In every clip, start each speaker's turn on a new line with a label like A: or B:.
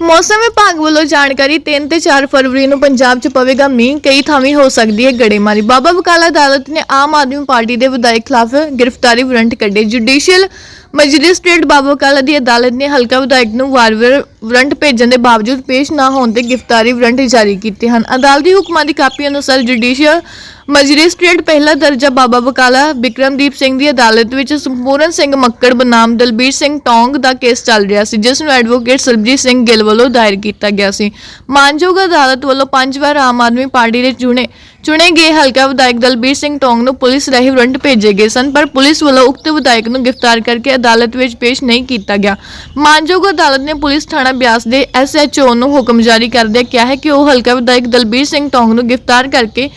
A: ਮੌਸਮ ਵਿਭਾਗ ਵੱਲੋਂ ਜਾਣਕਾਰੀ 3 ਤੇ 4 ਫਰਵਰੀ ਨੂੰ ਪੰਜਾਬ 'ਚ ਪਵੇਗਾ ਮੀਂਹ। ਕਈ ਥਾਵੇਂ ਹੋ ਸਕਦੀ ਹੈ ਗੜੇਮਾਰੀ। ਬਾਬਾ ਬਕਾਲਾ ਅਦਾਲਤ ਨੇ ਆਮ ਆਦਮੀ ਪਾਰਟੀ ਦੇ ਵਿਧਾਇਕ ਖਿਲਾਫ ਗ੍ਰਿਫਤਾਰੀ ਵਾਰੰਟ ਕੱਢੇ। ਜੁਡੀਸ਼ੀਅਲ ਮੈਜਿਸਟ੍ਰੇਟ ਬਾਬਾ ਬਕਾਲਾ ਦੀ ਅਦਾਲਤ ਨੇ ਹਲਕਾ ਵਿਧਾਇਕ ਨੂੰ ਵਾਰ-ਵਾਰ ਵਾਰੰਟ ਭੇਜਣ ਦੇ ਬਾਵਜੂਦ ਪੇਸ਼ ਨਾ ਹੋਣ ਤੇ ਗ੍ਰਿਫਤਾਰੀ ਵਾਰੰਟ ਜਾਰੀ ਕੀਤੇ ਹਨ। ਅਦਾਲਤੀ ਹੁਕਮਾਂ ਦੀ ਕਾਪੀ ਅਨੁਸਾਰ ਜੁਡੀਸ਼ੀਅਲ ਮੈਜਿਸਟ੍ਰੇਟ ਪਹਿਲਾ ਦਰਜਾ ਬਾਬਾ ਬਕਾਲਾ ਬਿਕਰਮਦੀਪ ਸਿੰਘ ਦੀ ਅਦਾਲਤ ਵਿੱਚ ਸੰਪੂਰਨ ਸਿੰਘ ਮੱਕੜ ਬਨਾਮ ਦਲਬੀਰ ਸਿੰਘ ਟੌਂਗ ਦਾ ਕੇਸ ਚੱਲ ਰਿਹਾ ਸੀ, ਜਿਸ ਨੂੰ ਐਡਵੋਕੇਟ ਸਰਬਜੀਤ ਸਿੰਘ ਗਿੱਲ ਵੱਲੋਂ ਦਾਇਰ ਕੀਤਾ ਗਿਆ ਸੀ। ਮਾਨਯੋਗ ਅਦਾਲਤ ਵੱਲੋਂ ਪੰਜ ਵਾਰ ਆਮ ਆਦਮੀ ਪਾਰਟੀ ਦੇ ਚੁਣੇ ਚੁਣੇ ਗਏ ਹਲਕਾ ਵਿਧਾਇਕ ਦਲਬੀਰ ਸਿੰਘ ਟੌਂਗ ਨੂੰ ਪੁਲਿਸ ਰਾਹੀਂ ਵਾਰੰਟ ਭੇਜੇ ਗਏ ਸਨ, ਪਰ ਪੁਲਿਸ ਵੱਲੋਂ ਉਕਤ ਵਿਧਾਇਕ ਨੂੰ ਗ੍ਰਿਫਤਾਰ ਕਰਕੇ ਅਦਾਲਤ ਵਿੱਚ ਪੇਸ਼ ਨਹੀਂ ਕੀਤਾ ਗਿਆ। ਮਾਨਯੋਗ ਅਦਾਲਤ ਨੇ ਪੁਲਿਸ ਥਾਣਾ ਬਿਆਸ ਦੇ ਐਸਐਚਓ ਨੂੰ ਹੁਕਮ ਜਾਰੀ ਕਰਦਿਆਂ ਕਿਹਾ ਹੈ ਕਿ ਉਹ ਹਲਕਾ ਵਿਧਾਇਕ ਦਲਬੀਰ ਸਿੰਘ ਟੋਂਗ ਨੂੰ ਗ੍ਰਿਫਤਾਰ ਕਰਕੇ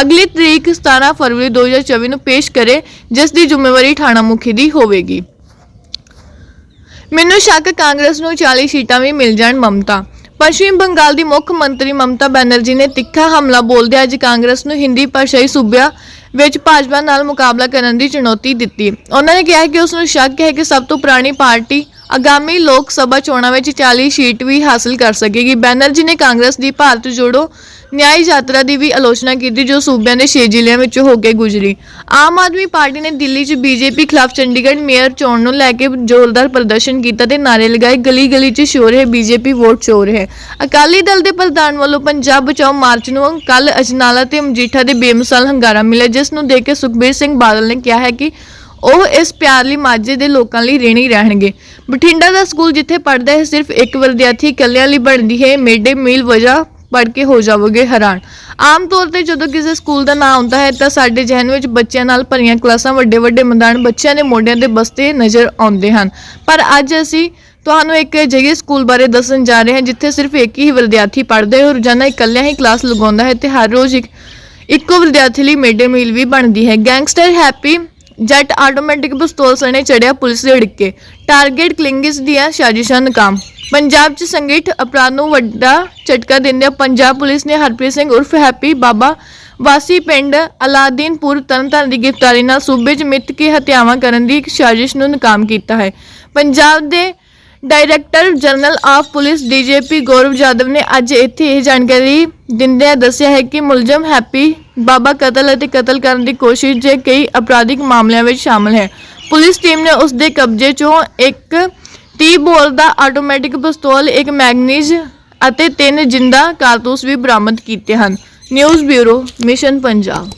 A: ਅਗਲੀ ਤਰੀਕ 17 ਫਰਵਰੀ 2024 ਨੂੰ ਪੇਸ਼ ਕਰੇ, ਜਿਸ ਦੀ ਜ਼ਿੰਮੇਵਾਰੀ ਥਾਣਾ ਮੁਖੀ ਦੀ ਹੋਵੇਗੀ। ਮੈਨੂੰ ਸ਼ੱਕ ਕਾਂਗਰਸ ਨੂੰ 40 ਸੀਟਾਂ ਵੀ ਮਿਲ ਜਾਣ ਮਮਤਾ। ਪੱਛਮੀ ਬੰਗਾਲ ਦੀ ਮੁੱਖ ਮੰਤਰੀ ਮਮਤਾ ਬੈਨਰਜੀ ਨੇ ਤਿੱਖਾ ਹਮਲਾ ਬੋਲਦਿਆਂ ਅੱਜ ਕਾਂਗਰਸ ਨੂੰ ਹਿੰਦੀ ਭਾਸ਼ਾਈ ਸੂਬਿਆਂ ਵਿੱਚ ਭਾਜਪਾ ਨਾਲ ਮੁਕਾਬਲਾ ਕਰਨ ਦੀ ਚੁਣੌਤੀ ਦਿੱਤੀ। ਉਹਨਾਂ ਨੇ ਕਿਹਾ ਕਿ ਉਸ ਨੂੰ ਸ਼ੱਕ ਹੈ ਕਿ ਸਭ ਤੋਂ ਪੁਰਾਣੀ ਪਾਰਟੀ ਆਗਾਮੀ ਲੋਕ ਸਭਾ ਚੋਣਾਂ ਵਿੱਚ 40 ਸੀਟ ਵੀ ਹਾਸਲ ਕਰ ਸਕੇਗੀ। ਬੈਨਰਜੀ ਨੇ ਕਾਂਗਰਸ ਦੀ ਭਾਰਤ ਜੋੜੋ ਨਿਆਈ ਯਾਤਰਾ ਦੀ ਵੀ ਆਲੋਚਨਾ ਕੀਤੀ, ਜੋ ਸੂਬਿਆਂ ਦੇ 6 ਜ਼ਿਲ੍ਹਿਆਂ ਵਿੱਚ ਹੋ ਕੇ ਗੁਜ਼ਰੀ। ਆਮ ਆਦਮੀ ਪਾਰਟੀ ਨੇ ਦਿੱਲੀ 'ਚ ਬੀਜੇਪੀ ਖਿਲਾਫ ਚੰਡੀਗੜ੍ਹ ਮੇਅਰ ਚੋਣ ਨੂੰ ਲੈ ਕੇ ਜ਼ੋਰਦਾਰ ਪ੍ਰਦਰਸ਼ਨ ਕੀਤਾ ਤੇ ਨਾਰੇ ਲਗਾਏ ਗਲੀ ਗਲੀ 'ਚ ਸ਼ੋਰ ਹੈ, ਬੀਜੇਪੀ ਵੋਟ ਚੋਰ ਹੈ। ਅਕਾਲੀ ਦਲ ਦੇ ਪ੍ਰਧਾਨ ਵੱਲੋਂ ਪੰਜਾਬ ਬਚਾਓ ਮਾਰਚ ਨੂੰ ਕੱਲ ਅਜਨਾਲਾ ਤੇ ਮਜੀਠਾ ਦੇ ਬੇਮਿਸਾਲ ਹੰਗਾਰਾ ਮਿਲਿਆ, ਜਿਸ ਨੂੰ ਦੇਖ ਕੇ ਸੁਖਬੀਰ ਸਿੰਘ ਬਾਦਲ ਨੇ ਕਿਹਾ ਹੈ ਕਿ ਉਹ ਇਸ ਪਿਆਰ ਲਈ ਮਾਝੇ ਦੇ ਲੋਕਾਂ ਲਈ ਰਹਿਣੀ ਰਹਿਣਗੇ। ਬਠਿੰਡਾ ਦਾ ਸਕੂਲ ਜਿੱਥੇ ਪੜ੍ਹਦਾ ਹੈ, ਸਿਰਫ ਇੱਕ ਵਿਦਿਆਰਥੀ ਇਕੱਲਿਆਂ ਲਈ ਬਣਦੀ ਹੈ, ਮਿਡ ਮੀਲ ਵਜ੍ਹਾ ਪੜ੍ਹ ਕੇ ਹੋ ਜਾਵੋਗੇ ਹੈਰਾਨ। ਆਮ ਤੌਰ ਤੇ ਜਦੋਂ ਕਿਸੇ ਸਕੂਲ ਦਾ ਨਾਂ ਆਉਂਦਾ ਹੈ, ਤਾਂ ਸਾਡੇ ਜ਼ਿਹਨ ਵਿੱਚ ਬੱਚਿਆਂ ਨਾਲ ਭਰੀਆਂ ਕਲਾਸਾਂ ਵੱਡੇ ਵੱਡੇ ਮੈਦਾਨ ਬੱਚਿਆਂ ਦੇ ਮੋਢਿਆਂ ਤੇ ਬਸਤੇ ਨਜ਼ਰ ਆਉਂਦੇ ਹਨ। ਪਰ ਅੱਜ ਅਸੀਂ ਤੁਹਾਨੂੰ ਇੱਕ ਅਜਿਹੇ ਸਕੂਲ ਬਾਰੇ ਦੱਸਣ ਜਾ ਰਹੇ ਹਾਂ, ਜਿੱਥੇ ਸਿਰਫ ਇੱਕ ਹੀ ਵਿਦਿਆਰਥੀ ਪੜ੍ਹਦਾ ਹੈ ਔਰ ਰੋਜ਼ਾਨਾ ਇਕੱਲਿਆਂ ਹੀ ਕਲਾਸ ਲਗਾਉਂਦਾ ਹੈ ਤੇ ਹਰ ਰੋਜ਼ ਇੱਕ ਇੱਕੋ ਵਿਦਿਆਰਥੀ ਲਈ ਮਿਡ ਡੇ ਮੀਲ ਵੀ ਬਣਦੀ ਹੈ। ਗੈਂਗਸਟਰ ਹੈਪੀ ਜੱਟ ਆਟੋਮੈਟਿਕ ਪਿਸਤੌਲ ਸਣੇ ਚੜਿਆ ਪੁਲਿਸ ਦੇ ਢਿੱਕੇ। ਟਾਰਗੇਟ ਕਲਿੰਗਿਸ ਦੀਆਂ ਸਾਜ਼ਿਸ਼ਾਂ ਨਾਕਾਮ। ਪੰਜਾਬ 'ਚ ਸੰਗਠਿਤ ਅਪਰਾਧ ਨੂੰ ਵੱਡਾ ਝਟਕਾ ਦਿੰਦਿਆਂ ਪੰਜਾਬ ਪੁਲਿਸ ਨੇ ਹਰਪ੍ਰੀਤ ਸਿੰਘ ਉਰਫ ਹੈਪੀ ਬਾਬਾ ਵਾਸੀ ਪਿੰਡ ਅਲਾਦੀਨਪੁਰ ਤਰਨਤਾਰਨ ਦੀ ਗ੍ਰਿਫਤਾਰੀ ਨਾਲ ਸੂਬੇ 'ਚ ਮਿੱਥ ਕੇ ਹੱਤਿਆਵਾਂ ਕਰਨ ਦੀ ਇੱਕ ਸਾਜ਼ਿਸ਼ ਨੂੰ ਨਾਕਾਮ ਕੀਤਾ ਹੈ। ਪੰਜਾਬ ਦੇ director general of police DGP Gaurav Yadav ਨੇ ਅੱਜ ਇੱਥੇ ਇਹ ਜਾਣਕਾਰੀ ਦਿੰਦਿਆਂ ਦੱਸਿਆ ਹੈ ਕਿ ਮੁਲਜ਼ਮ ਹੈਪੀ, ਬਾਬਾ ਕਤਲ ਅਤੇ ਕਤਲ ਕਰਨ ਦੀ ਕੋਸ਼ਿਸ਼ ਜੇ ਕਈ ਅਪਰਾਧਿਕ ਮਾਮਲਿਆਂ ਵਿੱਚ ਸ਼ਾਮਲ ਹੈ। ਪੁਲਿਸ ਟੀਮ ਨੇ ਉਸ ਦੇ ਕਬਜ਼ੇ 'ਚੋਂ ਇੱਕ 30 ਬੋਲ ਦਾ ਆਟੋਮੈਟਿਕ ਪਿਸਤੌਲ, ਇੱਕ ਮੈਗਨੀਜ਼ ਅਤੇ ਤਿੰਨ ਜਿੰਦਾ ਕਾਰਤੂਸ ਵੀ ਬਰਾਮਦ ਕੀਤੇ ਹਨ। News bureau, mission Punjab.